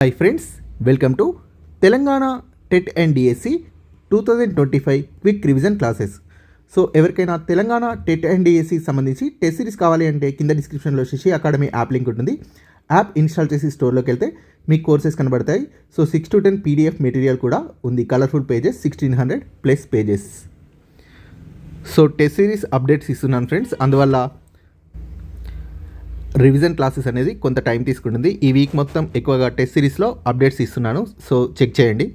Hi friends welcome to Telangana TET and DSC two thousand twenty five quick revision classes so ఎవరికైనా Telangana TET and DSC సంబంధించి test series కావాలి అంటే కింద డిస్క్రిప్షన్లో Shishi academy app link ఉంటుంది. App install చేసి స్టోర్లోకి వెళ్తే మీకు కోర్సెస్ కనబడతాయి. So six to ten PDF material కూడా ఉంది. Colourful pages sixteen hundred plus pages so test series updates ఇస్తున్నాను ఫ్రెండ్స్ అందువల్ల రివిజన్ క్లాసెస్ అనేది కొంత టైం తీసుకుంటుంది. ఈ వీక్ మొత్తం ఎక్కువగా టెస్ట్ సిరీస్లో అప్డేట్స్ ఇస్తున్నాను. సో చెక్ చేయండి.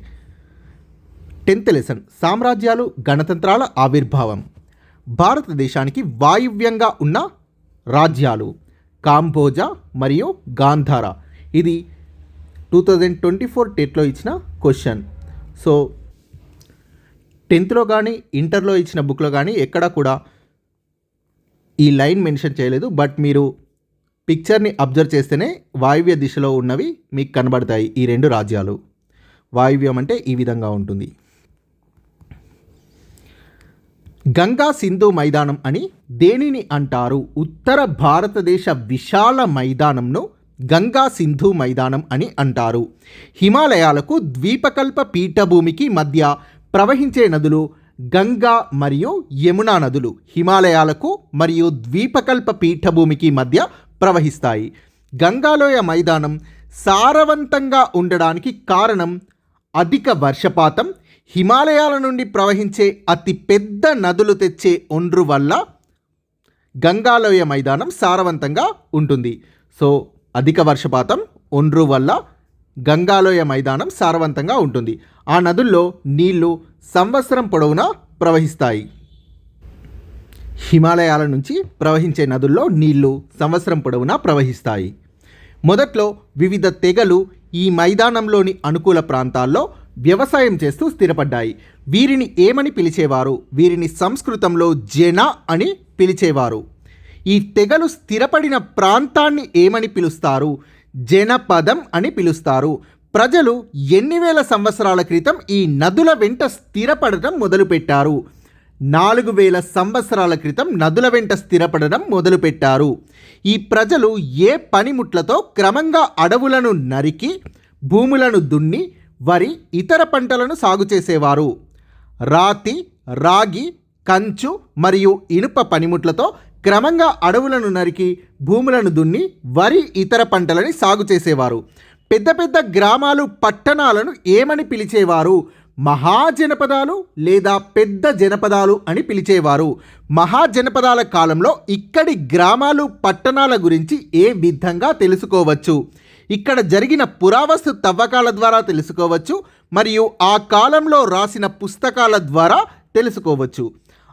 టెన్త్ లెసన్ సామ్రాజ్యాలు గణతంత్రాల ఆవిర్భావం. భారతదేశానికి వాయువ్యంగా ఉన్న రాజ్యాలు కాంబోజా మరియు గాంధార. ఇది టూ థౌజండ్ ట్వంటీ ఫోర్ టెట్లో ఇచ్చిన క్వశ్చన్ సో టెన్త్లో కానీ ఇంటర్లో ఇచ్చిన బుక్లో కానీ ఎక్కడా కూడా ఈ లైన్ మెన్షన్ చేయలేదు. బట్ మీరు పిక్చర్ని అబ్జర్వ్ చేస్తేనే వాయువ్య దిశలో ఉన్నవి మీకు కనబడతాయి ఈ రెండు రాజ్యాలు. వాయువ్యం అంటే ఈ విధంగా ఉంటుంది. గంగా సింధు మైదానం అని దేనిని అంటారు? ఉత్తర భారతదేశ విశాల మైదానంను గంగా సింధు మైదానం అని అంటారు. హిమాలయాలకు ద్వీపకల్ప పీఠభూమికి మధ్య ప్రవహించే నదులు గంగా మరియు యమునా నదులు. హిమాలయాలకు మరియు ద్వీపకల్ప పీఠభూమికి మధ్య ప్రవహిస్తాయి. గంగాలోయ మైదానం సారవంతంగా ఉండడానికి కారణం అధిక వర్షపాతం హిమాలయాల నుండి ప్రవహించే అతి పెద్ద నదులు తెచ్చే ఒండ్రు వల్ల గంగాలోయ మైదానం సారవంతంగా ఉంటుంది. సో అధిక వర్షపాతం ఒండ్రు వల్ల గంగాలోయ మైదానం సారవంతంగా ఉంటుంది. ఆ నదుల్లో నీళ్ళు సంవత్సరం పొడవునా ప్రవహిస్తాయి. హిమాలయాల నుంచి ప్రవహించే నదుల్లో నీళ్ళు సంవత్సరం పొడవునా ప్రవహిస్తాయి. మొదట్లో వివిధ తెగలు ఈ మైదానంలోని అనుకూల ప్రాంతాల్లో వ్యవసాయం చేస్తూ స్థిరపడ్డాయి. వీరిని ఏమని పిలిచేవారు? వీరిని సంస్కృతంలో జన అని పిలిచేవారు. ఈ తెగలు స్థిరపడిన ప్రాంతాన్ని ఏమని పిలుస్తారు? జనపదం అని పిలుస్తారు. ప్రజలు ఎన్ని వేల సంవత్సరాల క్రితం ఈ నదుల వెంట స్థిరపడటం మొదలుపెట్టారు. నాలుగు వేల సంవత్సరాల క్రితం నదుల వెంట స్థిరపడడం మొదలుపెట్టారు. ఈ ప్రజలు ఏ పనిముట్లతో క్రమంగా అడవులను నరికి భూములను దున్ని వరి ఇతర పంటలను సాగు చేసేవారు. రాతి రాగి కంచు మరియు ఇనుప పనిముట్లతో క్రమంగా అడవులను నరికి భూములను దున్ని వరి ఇతర పంటలని సాగు చేసేవారు. పెద్ద పెద్ద గ్రామాలు పట్టణాలను ఏమని పిలిచేవారు? మహాజనపదాలు లేదా పెద్ద జనపదాలు అని పిలిచేవారు. మహాజనపదాల కాలంలో ఇక్కడి గ్రామాలు పట్టణాల గురించి ఏ విధంగా తెలుసుకోవచ్చు? ఇక్కడ జరిగిన పురావస్తు తవ్వకాల ద్వారా తెలుసుకోవచ్చు మరియు ఆ కాలంలో రాసిన పుస్తకాల ద్వారా తెలుసుకోవచ్చు.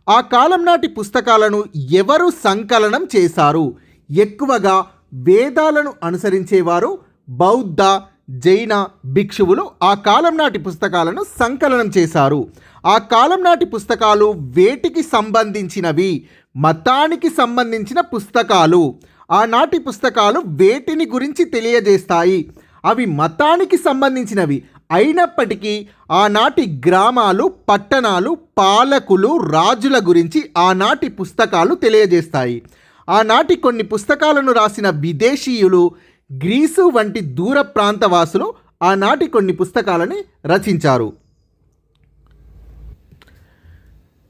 ఆ కాలం నాటి పుస్తకాలను ఎవరు సంకలనం చేశారు? ఎక్కువగా వేదాలను అనుసరించేవారు బౌద్ధ జైన భిక్షువులు ఆ కాలం నాటి పుస్తకాలను సంకలనం చేశారు. ఆ కాలం నాటి పుస్తకాలు వేటికి సంబంధించినవి? మతానికి సంబంధించిన పుస్తకాలు. ఆనాటి పుస్తకాలు వేటిని గురించి తెలియజేస్తాయి? అవి మతానికి సంబంధించినవి. అయినప్పటికీ ఆనాటి గ్రామాలు పట్టణాలు పాలకులు రాజుల గురించి ఆనాటి పుస్తకాలు తెలియజేస్తాయి. ఆనాటి కొన్ని పుస్తకాలను రాసిన విదేశీయులు గ్రీసు వంటి దూర ప్రాంతవాసులు ఆనాటి కొన్ని పుస్తకాలని రచించారు.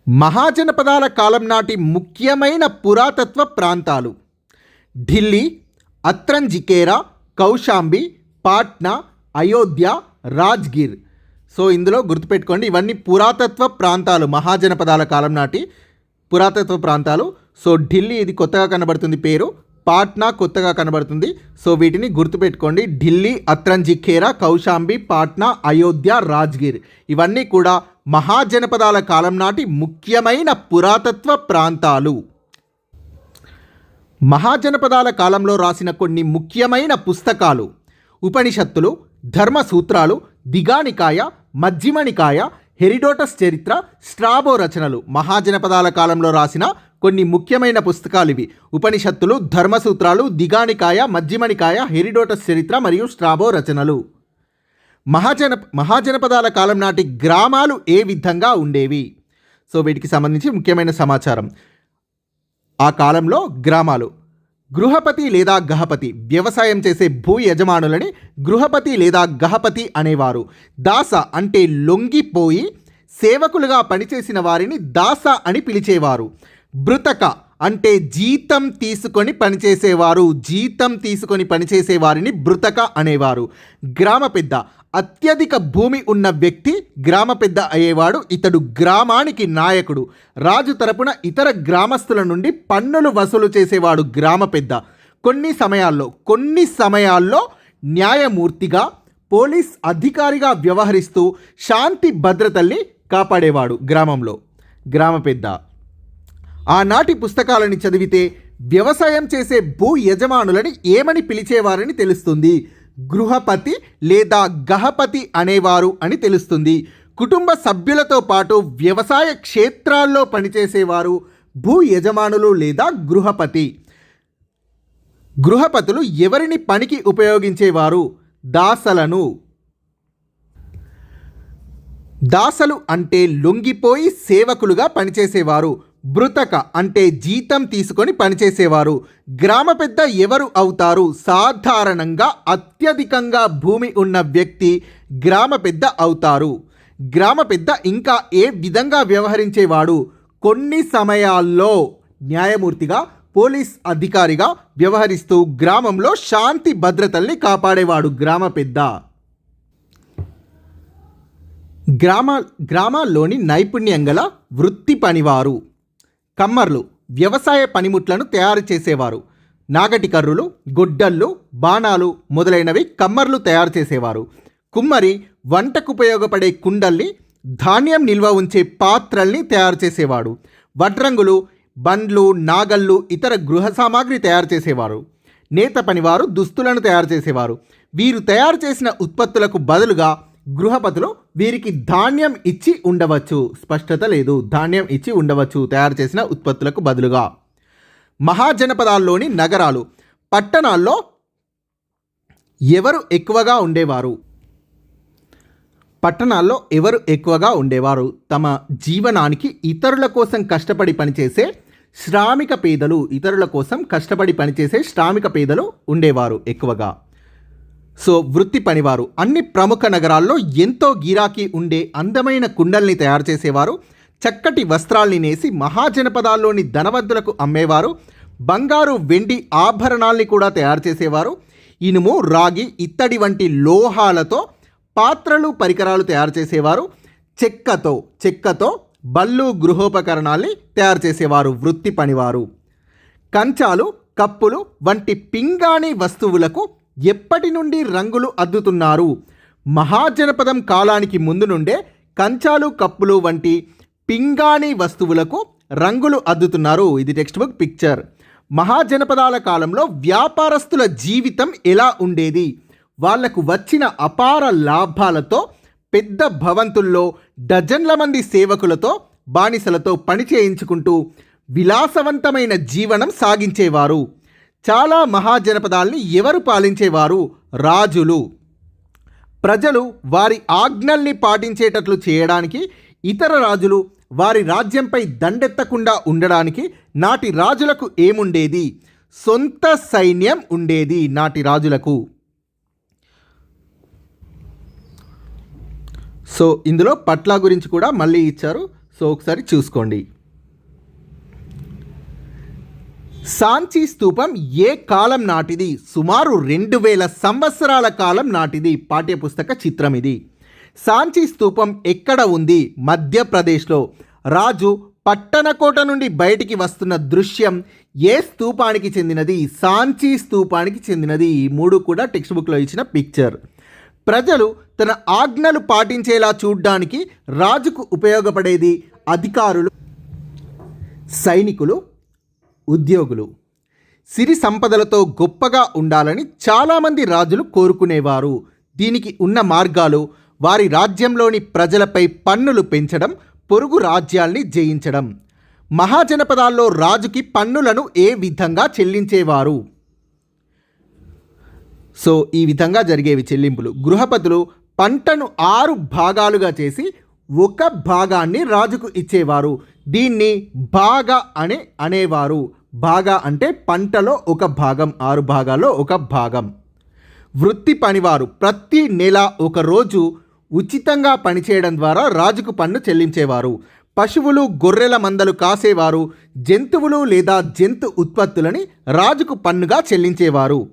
మహాజనపదాల కాలం నాటి ముఖ్యమైన పురాతత్వ ప్రాంతాలు. ఢిల్లీ అత్రంజికేరా కౌశాంబి పాట్నా అయోధ్య రాజ్గిర్. సో ఇందులో గుర్తుపెట్టుకోండి ఇవన్నీ పురాతత్వ ప్రాంతాలు మహాజనపదాల కాలం నాటి పురాతత్వ ప్రాంతాలు. సో ఢిల్లీ ఇది కొత్తగా కనబడుతుంది పేరు. పాట్నా కొత్తగా కనబడుతుంది. సో వీటిని గుర్తుపెట్టుకోండి. ఢిల్లీ అత్రంజిఖేరా కౌశాంబి పాట్నా అయోధ్య రాజ్గిర్. ఇవన్నీ కూడా మహాజనపదాల కాలం నాటి ముఖ్యమైన పురాతత్వ ప్రాంతాలు. మహాజనపదాల కాలంలో రాసిన కొన్ని ముఖ్యమైన పుస్తకాలు. ఉపనిషత్తులు ధర్మసూత్రాలు దిగానికాయ మధ్యమనికాయ హెరిడోటస్ చరిత్ర స్ట్రాబో రచనలు. మహాజనపదాల కాలంలో రాసిన కొన్ని ముఖ్యమైన పుస్తకాలు ఇవి ఉపనిషత్తులు ధర్మసూత్రాలు దిగానికాయ మజ్జిమనికాయ హెరిడోటస్ చరిత్ర మరియు స్ట్రాబో రచనలు. మహాజన మహాజనపదాల కాలం నాటి గ్రామాలు ఏ విధంగా ఉండేవి? సో వీటికి సంబంధించి ముఖ్యమైన సమాచారం. ఆ కాలంలో గ్రామాలు. గృహపతి లేదా గహపతి వ్యవసాయం చేసే భూ యజమానులని గృహపతి లేదా గహపతి అనేవారు. దాస అంటే లొంగిపోయి సేవకులుగా పనిచేసిన వారిని దాస అని పిలిచేవారు. బృతక అంటే జీతం తీసుకొని పనిచేసేవారు జీతం తీసుకొని పనిచేసేవారిని బృతక అనేవారు. గ్రామ పెద్ద అత్యధిక భూమి ఉన్న వ్యక్తి గ్రామ పెద్ద అయ్యేవాడు ఇతడు గ్రామానికి నాయకుడు. రాజు తరపున ఇతర గ్రామస్తుల నుండి పన్నులు వసూలు చేసేవాడు గ్రామ పెద్ద. కొన్ని సమయాల్లో కొన్ని సమయాల్లో న్యాయమూర్తిగా పోలీస్ అధికారిగా వ్యవహరిస్తూ శాంతి భద్రతల్ని కాపాడేవాడు గ్రామంలో. గ్రామ పెద్ద ఆనాటి పుస్తకాలని చదివితే వ్యవసాయం చేసే భూ యజమానులని ఏమని పిలిచేవారని తెలుస్తుంది? గృహపతి లేదా గహపతి అనేవారు అని తెలుస్తుంది. కుటుంబ సభ్యులతో పాటు వ్యవసాయ క్షేత్రాల్లో పనిచేసేవారు భూ యజమానులు లేదా గృహపతి. గృహపతులు ఎవరిని పనికి ఉపయోగించేవారు? దాసలను. దాసలు అంటే లొంగిపోయి సేవకులుగా పనిచేసేవారు. బృతక అంటే జీతం తీసుకొని పనిచేసేవారు. గ్రామ పెద్ద ఎవరు అవుతారు? సాధారణంగా అత్యధికంగా భూమి ఉన్న వ్యక్తి గ్రామ పెద్ద అవుతారు. గ్రామ పెద్ద ఇంకా ఏ విధంగా వ్యవహరించేవాడు? కొన్ని సమయాల్లో న్యాయమూర్తిగా పోలీస్ అధికారిగా వ్యవహరిస్తూ గ్రామంలో శాంతి భద్రతల్ని కాపాడేవాడు గ్రామ పెద్ద. గ్రామ గ్రామాల్లోని నైపుణ్యం గల వృత్తి పనివారు. కమ్మర్లు వ్యవసాయ పనిముట్లను తయారు చేసేవారు. నాగటి కర్రులు గుడ్డళ్ళు బాణాలు మొదలైనవి కమ్మర్లు తయారు చేసేవారు. కుమ్మరి వంటకు ఉపయోగపడే కుండల్ని ధాన్యం నిల్వ ఉంచే పాత్రల్ని తయారు చేసేవాడు. వడ్రంగులు బండ్లు నాగళ్ళు ఇతర గృహ సామాగ్రి తయారు చేసేవారు. నేత పనివారు దుస్తులను తయారు చేసేవారు. వీరు తయారు చేసిన ఉత్పత్తులకు బదులుగా గృహపతులు వీరికి ధాన్యం ఇచ్చి ఉండవచ్చు. స్పష్టత లేదు. ధాన్యం ఇచ్చి ఉండవచ్చు. తయారు చేసిన ఉత్పత్తులకు బదులుగా. మహాజనపదాల్లోని నగరాలు. పట్టణాల్లో ఎవరు ఎక్కువగా ఉండేవారు? పట్టణాల్లో ఎవరు ఎక్కువగా ఉండేవారు? తమ జీవనానికి ఇతరుల కోసం కష్టపడి పనిచేసే శ్రామిక పేదలు ఇతరుల కోసం కష్టపడి పనిచేసే శ్రామిక పేదలు ఉండేవారు ఎక్కువగా. సో వృత్తి పనివారు అన్ని ప్రముఖ నగరాల్లో ఎంతో గిరాకీ ఉండే అందమైన కుండల్ని తయారు చేసేవారు చక్కటి వస్త్రాల్ని నేసి మహాజనపదాల్లోని ధనవంతులకు అమ్మేవారు బంగారు వెండి ఆభరణాల్ని కూడా తయారు చేసేవారు ఇనుము రాగి ఇత్తడి వంటి లోహాలతో పాత్రలు పరికరాలు తయారు చేసేవారు చెక్కతో చెక్కతో బళ్ళు గృహోపకరణాల్ని తయారు చేసేవారు వృత్తి పనివారు. కంచాలు కప్పులు వంటి పింగాణి వస్తువులకు ఎప్పటి నుండి రంగులు అద్దుతున్నారు? మహాజనపదం కాలానికి ముందు నుండే కంచాలు కప్పులు వంటి పింగాణి వస్తువులకు రంగులు అద్దుతున్నారు. ఇది టెక్స్ట్ బుక్ పిక్చర్ మహాజనపదాల కాలంలో వ్యాపారస్తుల జీవితం ఎలా ఉండేది? వాళ్ళకు వచ్చిన అపార లాభాలతో పెద్ద భవంతుల్లో డజన్ల మంది సేవకులతో బానిసలతో పని చేయించుకుంటూ విలాసవంతమైన జీవనం సాగించేవారు. చాలా మహాజనపదాల్ని ఎవరు పాలించేవారు? రాజులు. ప్రజలు వారి ఆజ్ఞల్ని పాటించేటట్లు చేయడానికి ఇతర రాజులు వారి రాజ్యంపై దండెత్తకుండా ఉండడానికి నాటి రాజులకు ఏముండేది? సొంత సైన్యం ఉండేది నాటి రాజులకు. సో ఇందులో పట్ల గురించి కూడా మళ్ళీ ఇచ్చారు. సో ఒకసారి చూసుకోండి. సాంచి స్తూపం ఏ కాలం నాటిది? సుమారు రెండు వేల సంవత్సరాల కాలం నాటిది. పాఠ్యపుస్తక చిత్రం ఇది. సాంచి స్తూపం ఎక్కడ ఉంది? మధ్యప్రదేశ్లో. రాజు పట్టణకోట నుండి బయటికి వస్తున్న దృశ్యం ఏ స్తూపానికి చెందినది? సాంచి స్తూపానికి చెందినది. ఈ మూడు కూడా టెక్స్ట్ బుక్లో ఇచ్చిన పిక్చర్. ప్రజలు తన ఆజ్ఞలు పాటించేలా చూడ్డానికి రాజుకు ఉపయోగపడేది అధికారులు సైనికులు ఉద్యోగులు. సిరి సంపదలతో గొప్పగా ఉండాలని చాలామంది రాజులు కోరుకునేవారు. దీనికి ఉన్న మార్గాలు వారి రాజ్యంలోని ప్రజలపై పన్నులు పెంచడం పొరుగు రాజ్యాల్ని జయించడం. మహాజనపదాల్లో రాజుకి పన్నులను ఏ విధంగా చెల్లించేవారు? సో ఈ విధంగా జరిగేవి చెల్లింపులు. గృహపతులు పంటను ఆరు భాగాలుగా చేసి ఒక భాగాన్ని రాజుకు ఇచ్చేవారు. దీన్ని బాగా అని అనేవారు. బాగా అంటే పంటలో ఒక భాగం ఆరు భాగాల్లో ఒక భాగం. వృత్తి పనివారు. ప్రతి నెల ఒక రోజు ఉచితంగా పనిచేయడం ద్వారా రాజుకు పన్ను చెల్లించేవారు. పశువులు గొర్రెల మందలు కాసేవారు. జంతువులు లేదా జంతు ఉత్పత్తులని రాజుకు పన్నుగా చెల్లించేవారు.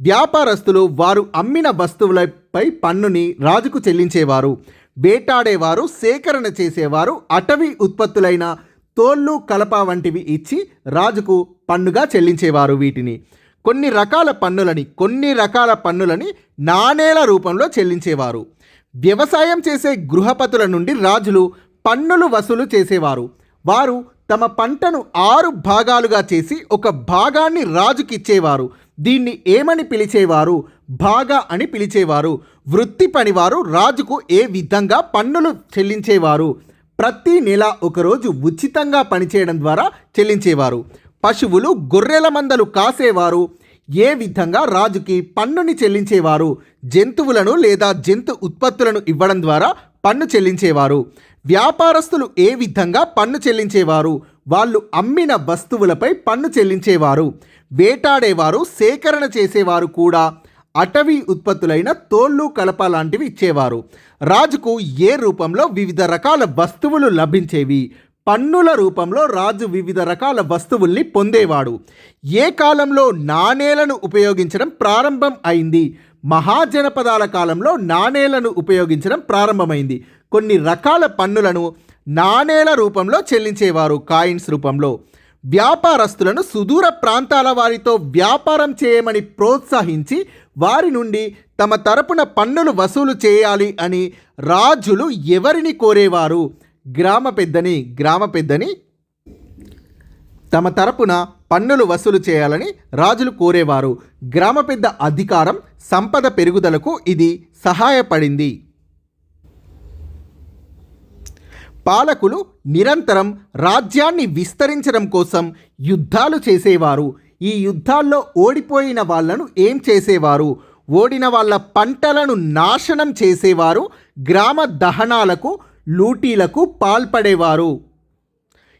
వ్యాపారస్తులు వారు అమ్మిన వస్తువులపై పన్నుని రాజుకు చెల్లించేవారు. వేటాడేవారు సేకరణ చేసేవారు అటవీ ఉత్పత్తులైన తోళ్ళు కలప వంటివి ఇచ్చి రాజుకు పన్నుగా చెల్లించేవారు వీటిని. కొన్ని రకాల పన్నులని కొన్ని రకాల పన్నులని నాణేల రూపంలో చెల్లించేవారు. వ్యవసాయం చేసే గృహపతుల నుండి రాజులు పన్నులు వసూలు చేసేవారు. వారు తమ పంటను ఆరు భాగాలుగా చేసి ఒక భాగాన్ని రాజుకిచ్చేవారు. దీన్ని ఏమని పిలిచేవారు? బాగా అని పిలిచేవారు. వృత్తి పనివారు రాజుకు ఏ విధంగా పన్నులు చెల్లించేవారు? ప్రతి నెల ఒకరోజు ఉచితంగా పనిచేయడం ద్వారా చెల్లించేవారు. పశువులు గొర్రెల మందలు కాసేవారు. ఏ విధంగా రాజుకి పన్నుని చెల్లించేవారు? జంతువులను లేదా జంతు ఉత్పత్తులను ఇవ్వడం ద్వారా పన్ను చెల్లించేవారు. వ్యాపారస్తులు ఏ విధంగా పన్ను చెల్లించేవారు? వాళ్ళు అమ్మిన వస్తువులపై పన్ను చెల్లించేవారు. వేటాడేవారు సేకరణ చేసేవారు కూడా. అటవీ ఉత్పత్తులైన తోళ్ళు కలప లాంటివి ఇచ్చేవారు. రాజుకు ఏ రూపంలో వివిధ రకాల వస్తువులు లభించేవి? పన్నుల రూపంలో రాజు వివిధ రకాల వస్తువుల్ని పొందేవాడు. ఏ కాలంలో నాణేలను ఉపయోగించడం ప్రారంభం అయింది? మహాజనపదాల కాలంలో నాణేలను ఉపయోగించడం ప్రారంభమైంది. కొన్ని రకాల పన్నులను నాణేల రూపంలో చెల్లించేవారు కాయిన్స్ రూపంలో. వ్యాపారస్తులను సుదూర ప్రాంతాల వారితో వ్యాపారం చేయమని ప్రోత్సహించి వారి నుండి తమ తరపున పన్నులు వసూలు చేయాలి అని రాజులు ఎవరిని కోరేవారు? గ్రామ పెద్దని గ్రామ పెద్దని తమ తరపున పన్నులు వసూలు చేయాలని రాజులు కోరేవారు. గ్రామ పెద్ద అధికారం సంపద పెరుగుదలకు ఇది సహాయపడింది. పాలకులు నిరంతరం రాజ్యాన్ని విస్తరించడం కోసం యుద్ధాలు చేసేవారు. ఈ యుద్ధాల్లో ఓడిపోయిన వాళ్ళను ఏం చేసేవారు? ఓడిన వాళ్ళ పంటలను నాశనం చేసేవారు గ్రామ దహనాలకు లూటీలకు పాల్పడేవారు.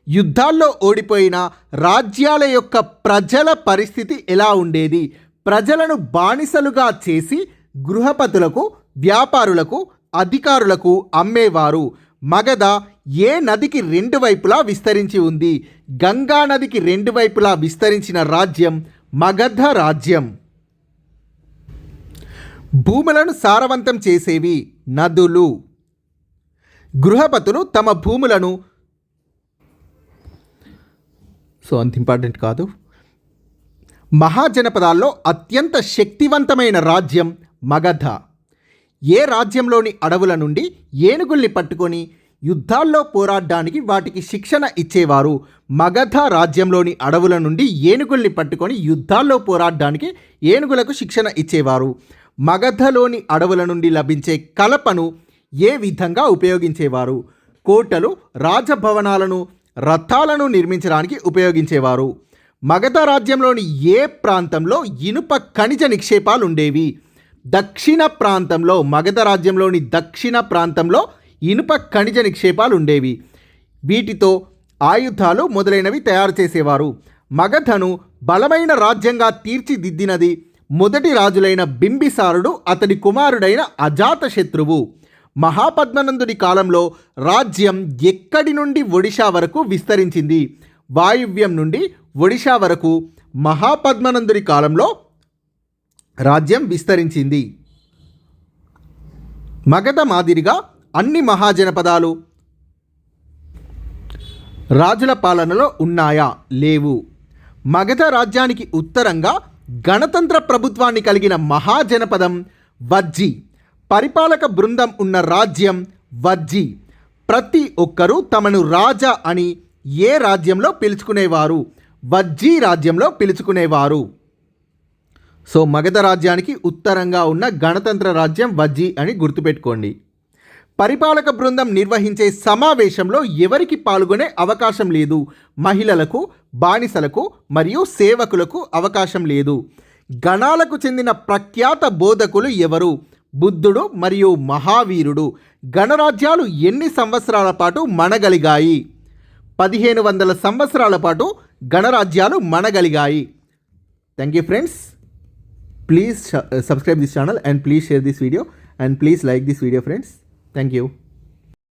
యుద్ధాల్లో ఓడిపోయిన రాజ్యాల యొక్క ప్రజల పరిస్థితి ఎలా ఉండేది? ప్రజలను బానిసలుగా చేసి గృహపతులకు వ్యాపారులకు అధికారులకు అమ్మేవారు. మగధ ఏ నదికి రెండు వైపులా విస్తరించి ఉంది? గంగా నదికి రెండు వైపులా విస్తరించిన రాజ్యం మగధ రాజ్యం. భూములను సారవంతం చేసేవి నదులు. గృహపతులు తమ భూములను సో అంత ఇంపార్టెంట్ కాదు? మహాజనపదాల్లో అత్యంత శక్తివంతమైన రాజ్యం మగధ. ఏ రాజ్యంలోని అడవుల నుండి ఏనుగుల్ని పట్టుకొని యుద్ధాల్లో పోరాడడానికి వాటికి శిక్షణ ఇచ్చేవారు. మగధ రాజ్యంలోని అడవుల నుండి ఏనుగుల్ని పట్టుకొని యుద్ధాల్లో పోరాడడానికి ఏనుగులకు శిక్షణ ఇచ్చేవారు. మగధలోని అడవుల నుండి లభించే కలపను ఏ విధంగా ఉపయోగించేవారు? కోటలు రాజభవనాలను రథాలను నిర్మించడానికి ఉపయోగించేవారు. మగధ రాజ్యంలోని ఏ ప్రాంతంలో ఇనుప ఖనిజ నిక్షేపాలు ఉండేవి దక్షిణ ప్రాంతంలో మగధ రాజ్యంలోని దక్షిణ ప్రాంతంలో ఇనుప ఖనిజ నిక్షేపాలు ఉండేవి వీటితో ఆయుధాలు మొదలైనవి తయారు చేసేవారు. మగధను బలమైన రాజ్యంగా తీర్చిదిద్దినది మొదటి రాజులైన బింబిసారుడు అతని కుమారుడైన అజాతశత్రువు. మహాపద్మనందుడి కాలంలో రాజ్యం ఎక్కడి నుండి ఒడిషా వరకు విస్తరించింది. వాయువ్యం నుండి ఒడిషా వరకు మహాపద్మనందుడి కాలంలో రాజ్యం విస్తరించింది. మగధ మాదిరిగా అన్ని మహాజనపదాలు రాజుల పాలనలో ఉన్నాయా? లేవు. మగధ రాజ్యానికి ఉత్తరంగా గణతంత్ర ప్రభుత్వాన్ని కలిగిన మహాజనపదం వజ్జి. పరిపాలక బృందం ఉన్న రాజ్యం వజ్జి. ప్రతి ఒక్కరూ తమను రాజా అని ఏ రాజ్యంలో పిలుచుకునేవారు? వజ్జీ రాజ్యంలో పిలుచుకునేవారు. సో మగధ రాజ్యానికి ఉత్తరంగా ఉన్న గణతంత్ర రాజ్యం వజ్జి అని గుర్తుపెట్టుకోండి. పరిపాలక బృందం నిర్వహించే సమావేశంలో ఎవరికి పాల్గొనే అవకాశం లేదు? మహిళలకు బానిసలకు మరియు సేవకులకు అవకాశం లేదు. గణాలకు చెందిన ప్రఖ్యాత బోధకులు ఎవరు? బుద్ధుడు మరియు మహావీరుడు. గణరాజ్యాలు ఎన్ని సంవత్సరాల పాటు మనగలిగాయి పదిహేను వందల సంవత్సరాల పాటు గణరాజ్యాలు మనగలిగాయి thank you friends please subscribe this channel and please share this video and please like this video friends thank you